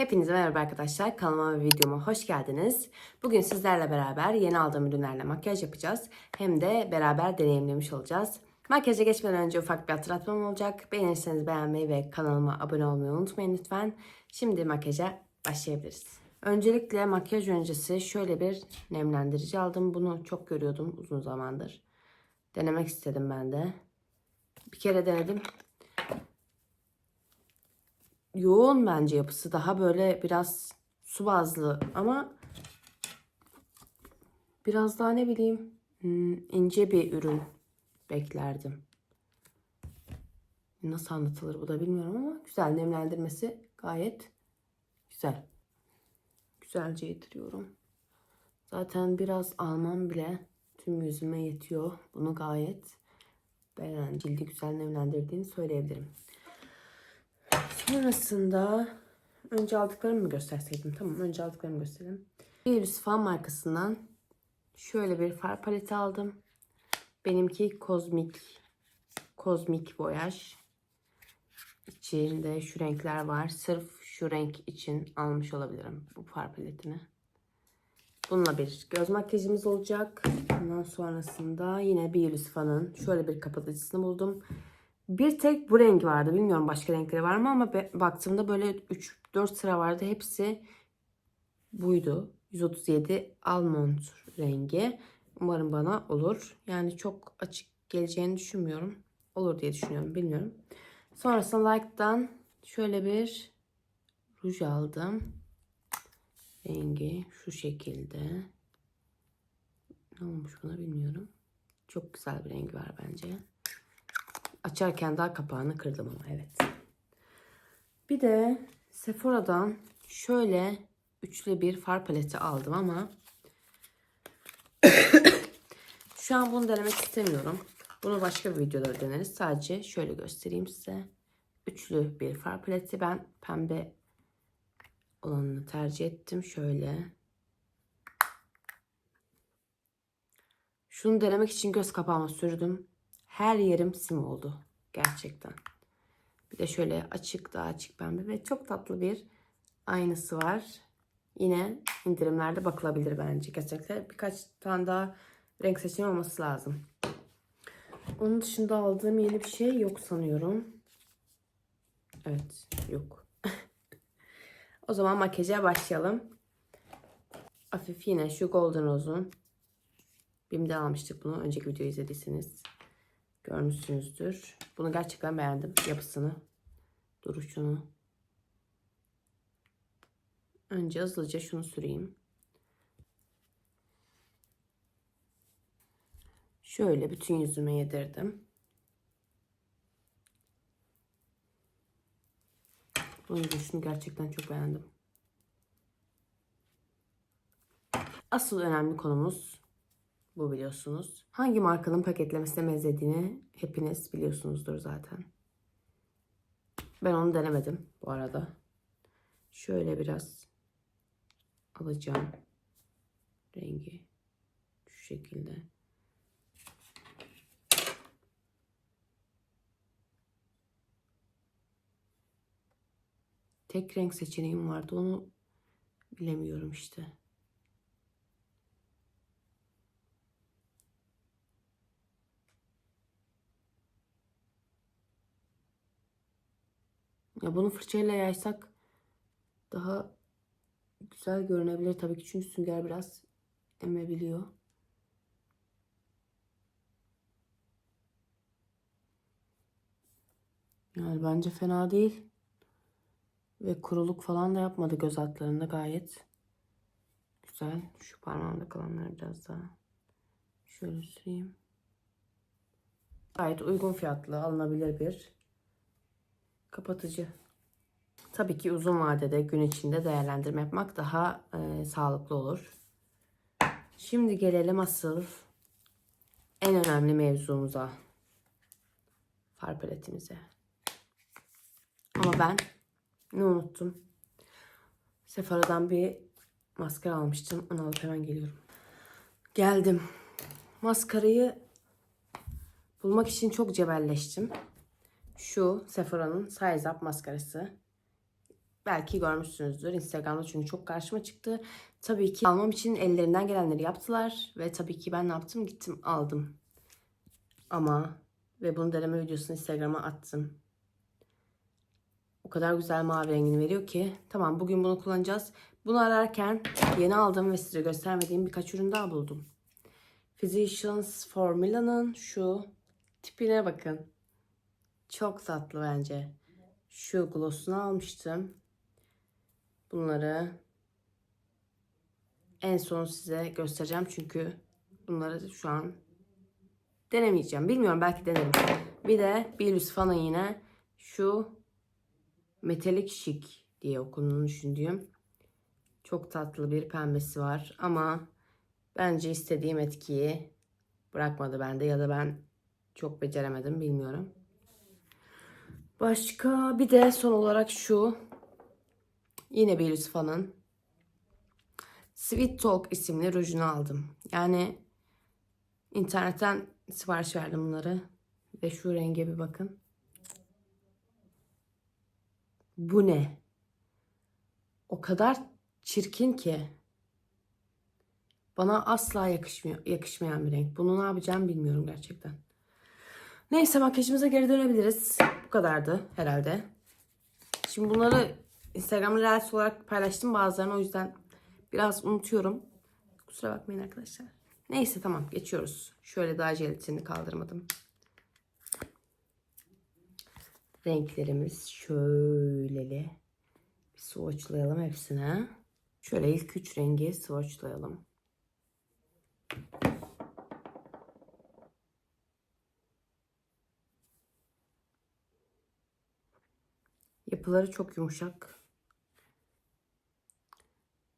Hepinize merhaba arkadaşlar. Kanalıma ve videoma hoş geldiniz. Bugün sizlerle beraber yeni aldığım ürünlerle makyaj yapacağız. Hem de beraber deneyimlemiş olacağız. Makyaja geçmeden önce ufak bir hatırlatmam olacak. Beğenirseniz beğenmeyi ve kanalıma abone olmayı unutmayın lütfen. Şimdi makyaja başlayabiliriz. Öncelikle makyaj öncesi şöyle bir nemlendirici aldım. Bunu çok görüyordum uzun zamandır. Denemek istedim ben de. Bir kere denedim yoğun bence yapısı. Daha böyle biraz su bazlı ama biraz daha ne bileyim hmm, ince bir ürün beklerdim. Nasıl anlatılır bu da bilmiyorum ama güzel nemlendirmesi gayet güzel. Güzelce yediriyorum. Zaten biraz almam bile tüm yüzüme yetiyor. Bunu gayet beğendim. Cildi güzel nemlendirdiğini söyleyebilirim. Sonrasında önce aldıklarımı mı gösterseydim? Tamam önce aldıklarımı göstereyim. Virüs Fan markasından şöyle bir far paleti aldım. Benimki kozmik kozmik boyaj. İçinde şu renkler var. Sırf şu renk için almış olabilirim bu far paletini. Bununla bir göz makyajımız olacak. Ondan sonrasında yine bir Fan'ın şöyle bir kapatıcısını buldum. Bir tek bu renk vardı. Bilmiyorum başka renkleri var mı ama baktığımda böyle 3-4 sıra vardı. Hepsi buydu. 137 almond rengi. Umarım bana olur. Yani çok açık geleceğini düşünmüyorum. Olur diye düşünüyorum. Bilmiyorum. Sonrasında Like'dan şöyle bir ruj aldım. Rengi şu şekilde. Ne olmuş buna bilmiyorum. Çok güzel bir rengi var bence. Açarken daha kapağını kırdım ama evet. Bir de Sephora'dan şöyle üçlü bir far paleti aldım ama şu an bunu denemek istemiyorum. Bunu başka bir videoda deneriz. Sadece şöyle göstereyim size. Üçlü bir far paleti. Ben pembe olanını tercih ettim. Şöyle. Şunu denemek için göz kapağıma sürdüm. Her yerim sim oldu. Gerçekten. Bir de şöyle açık daha açık pembe ve çok tatlı bir aynısı var. Yine indirimlerde bakılabilir bence. Kesinlikle birkaç tane daha renk seçimi olması lazım. Onun dışında aldığım yeni bir şey yok sanıyorum. Evet yok. o zaman makyaja başlayalım. Hafif yine şu Golden Rose'un. Bim'de almıştık bunu. Önceki videoyu izlediyseniz görmüşsünüzdür. Bunu gerçekten beğendim. Yapısını, duruşunu. Önce hızlıca şunu süreyim. Şöyle bütün yüzüme yedirdim. Bunun duruşunu gerçekten çok beğendim. Asıl önemli konumuz bu biliyorsunuz. Hangi markanın paketlemesine benzediğini hepiniz biliyorsunuzdur zaten. Ben onu denemedim bu arada. Şöyle biraz alacağım rengi şu şekilde. Tek renk seçeneğim vardı. Onu bilemiyorum işte. Ya bunu fırçayla yaysak daha güzel görünebilir tabii ki çünkü sünger biraz emebiliyor. Yani bence fena değil. Ve kuruluk falan da yapmadı göz altlarında gayet güzel. Şu parmağımda kalanları biraz daha şöyle süreyim. Gayet uygun fiyatlı alınabilir bir kapatıcı. Tabii ki uzun vadede gün içinde değerlendirme yapmak daha e, sağlıklı olur. Şimdi gelelim asıl en önemli mevzumuza. Far paletimize. Ama ben ne unuttum? Sephora'dan bir maskara almıştım. Onu alıp hemen geliyorum. Geldim. Maskarayı bulmak için çok cebelleştim. Şu Sephora'nın Size Up maskarası. belki görmüşsünüzdür Instagram'da çünkü çok karşıma çıktı. Tabii ki almam için ellerinden gelenleri yaptılar ve tabii ki ben ne yaptım? Gittim aldım. Ama ve bunu deneme videosunu Instagram'a attım. O kadar güzel mavi rengini veriyor ki. Tamam bugün bunu kullanacağız. Bunu ararken yeni aldığım ve size göstermediğim birkaç ürün daha buldum. Physicians Formula'nın şu tipine bakın. Çok tatlı bence. Şu gloss'unu almıştım. Bunları en son size göstereceğim çünkü bunları şu an denemeyeceğim. Bilmiyorum belki denerim. Bir de Bilus Fan'ın yine şu metalik şik diye okunduğunu düşündüğüm çok tatlı bir pembesi var ama bence istediğim etkiyi bırakmadı bende ya da ben çok beceremedim bilmiyorum. Başka bir de son olarak şu yine bir Fan'ın Sweet Talk isimli rujunu aldım. Yani internetten sipariş verdim bunları ve şu renge bir bakın. Bu ne? O kadar çirkin ki. Bana asla yakışmıyor, yakışmayan bir renk. Bunu ne yapacağım bilmiyorum gerçekten. Neyse makyajımıza geri dönebiliriz. Bu kadardı herhalde. Şimdi bunları Instagram'da Reels olarak paylaştım bazılarını o yüzden biraz unutuyorum. Kusura bakmayın arkadaşlar. Neyse tamam geçiyoruz. Şöyle daha jelatini kaldırmadım. Renklerimiz şöyleli. Bir swatchlayalım hepsine. Şöyle ilk üç rengi swatchlayalım. Yapıları çok yumuşak.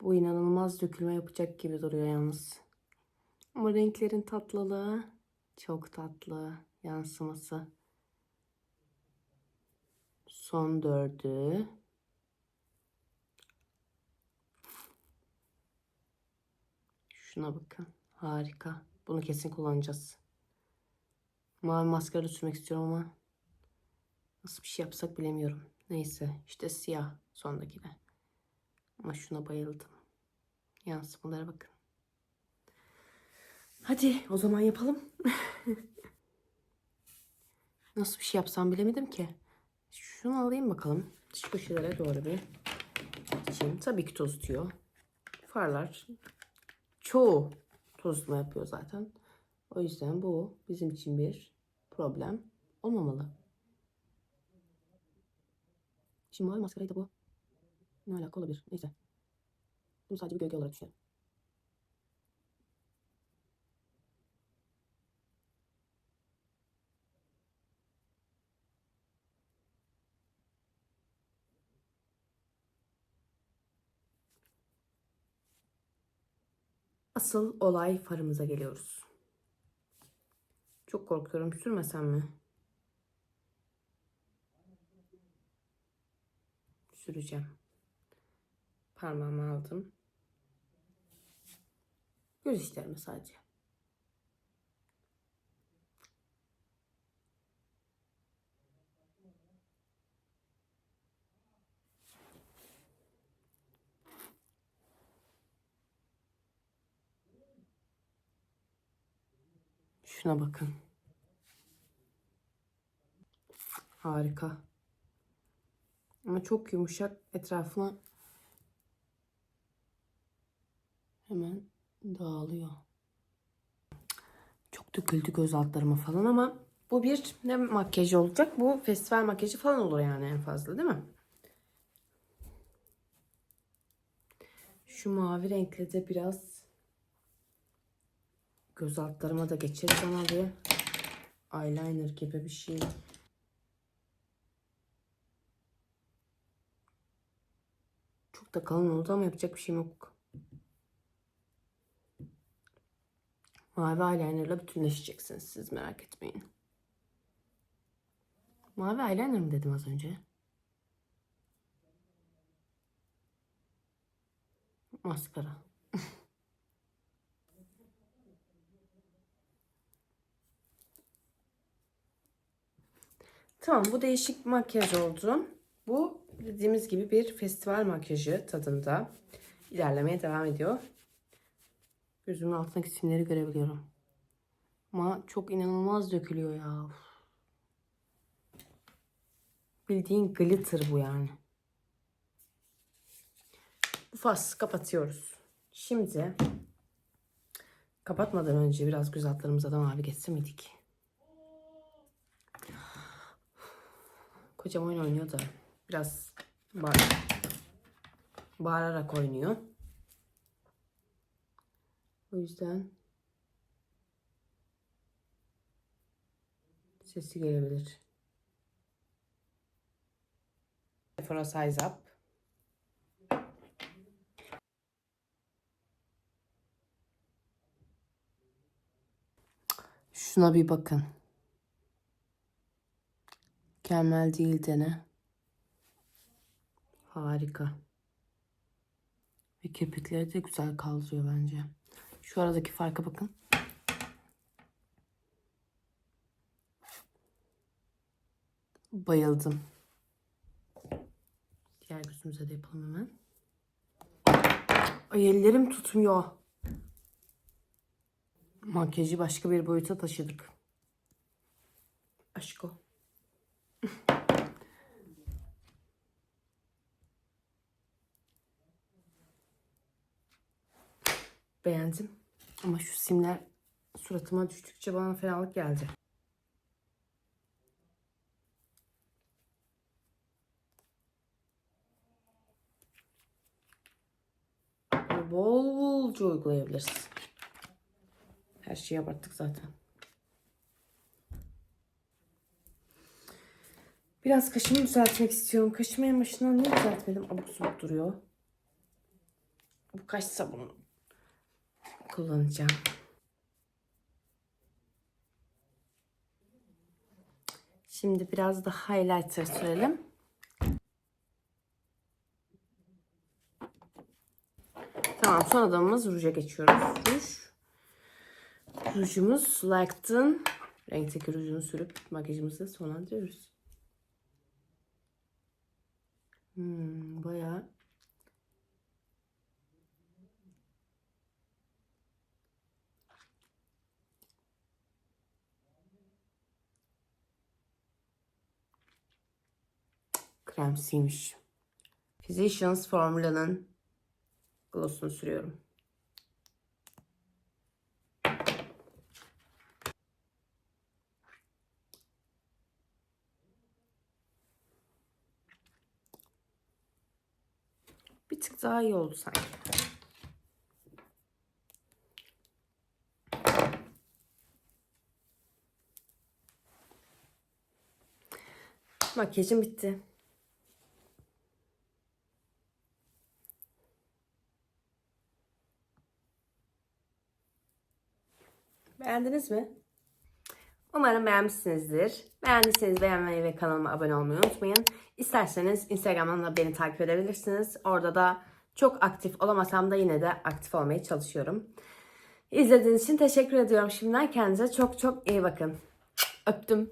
Bu inanılmaz dökülme yapacak gibi duruyor yalnız. Ama renklerin tatlılığı çok tatlı yansıması. Son dördü. Şuna bakın. Harika. Bunu kesin kullanacağız. Mavi maskara sürmek istiyorum ama nasıl bir şey yapsak bilemiyorum. Neyse işte siyah sondaki de. Ama şuna bayıldım. Yansımalara bakın. Hadi o zaman yapalım. Nasıl bir şey yapsam bilemedim ki. Şunu alayım bakalım. Dış köşelere doğru bir içeyim. Tabii ki tozutuyor. Farlar çoğu tozutma yapıyor zaten. O yüzden bu bizim için bir problem olmamalı. Şimdi mavi maskarayı bu. Ne alaka olabilir? Neyse. Bunu sadece bir gölge olarak düşünelim. Asıl olay farımıza geliyoruz. Çok korkuyorum. Sürmesem mi? Süreceğim. Parmağımı aldım. Göz işlerime sadece. Şuna bakın. Harika. Ama çok yumuşak etrafına hemen dağılıyor. Çok döküldü göz altlarıma falan ama bu bir ne makyajı olacak? Bu festival makyajı falan olur yani en fazla değil mi? Şu mavi renkle de biraz göz altlarıma da geçir bana bir eyeliner gibi bir şey. Çok da kalın oldu ama yapacak bir şeyim yok. Mavi eyelinerla bütünleşeceksiniz siz merak etmeyin. Mavi eyeliner mi dedim az önce? Maskara. Tamam bu değişik makyaj oldu. Bu dediğimiz gibi bir festival makyajı tadında ilerlemeye devam ediyor. Gözümün altındaki simleri görebiliyorum. Ama çok inanılmaz dökülüyor ya. Bildiğin glitter bu yani. Bu faslı kapatıyoruz. Şimdi kapatmadan önce biraz göz altlarımıza mavi geçse miydik? Kocam oyun oynuyor da biraz bağır, bağırarak oynuyor. O yüzden sesi gelebilir. For a size up. Şuna bir bakın. Mükemmel değil dene. Harika. Ve kirpikleri de güzel kaldırıyor bence. Şu aradaki farka bakın. Bayıldım. Diğer gözümüze de yapalım hemen. Ay ellerim tutmuyor. Makyajı başka bir boyuta taşıdık. Aşko. Beğendim. Ama şu simler suratıma düştükçe bana fenalık geldi. Bol bolca uygulayabiliriz. Her şeyi abarttık zaten. Biraz kaşımı düzeltmek istiyorum. Kaşımı en başından niye düzeltmedim? Abuk duruyor. Bu kaş sabunu kullanacağım. Şimdi biraz da highlighter sürelim. Tamam son adımımız ruja geçiyoruz. Ruj. Rujumuz Like'ın renkteki rujunu sürüp makyajımızı sonlandırıyoruz. Hmm, bayağı kremsiymiş. Physicians Formula'nın glossunu sürüyorum. Bir tık daha iyi oldu sanki. Makyajım bitti. Beğendiniz mi? Umarım beğenmişsinizdir. Beğendiyseniz beğenmeyi ve kanalıma abone olmayı unutmayın. İsterseniz Instagram'dan da beni takip edebilirsiniz. Orada da çok aktif olamasam da yine de aktif olmaya çalışıyorum. İzlediğiniz için teşekkür ediyorum şimdiden. Kendinize çok çok iyi bakın. Öptüm.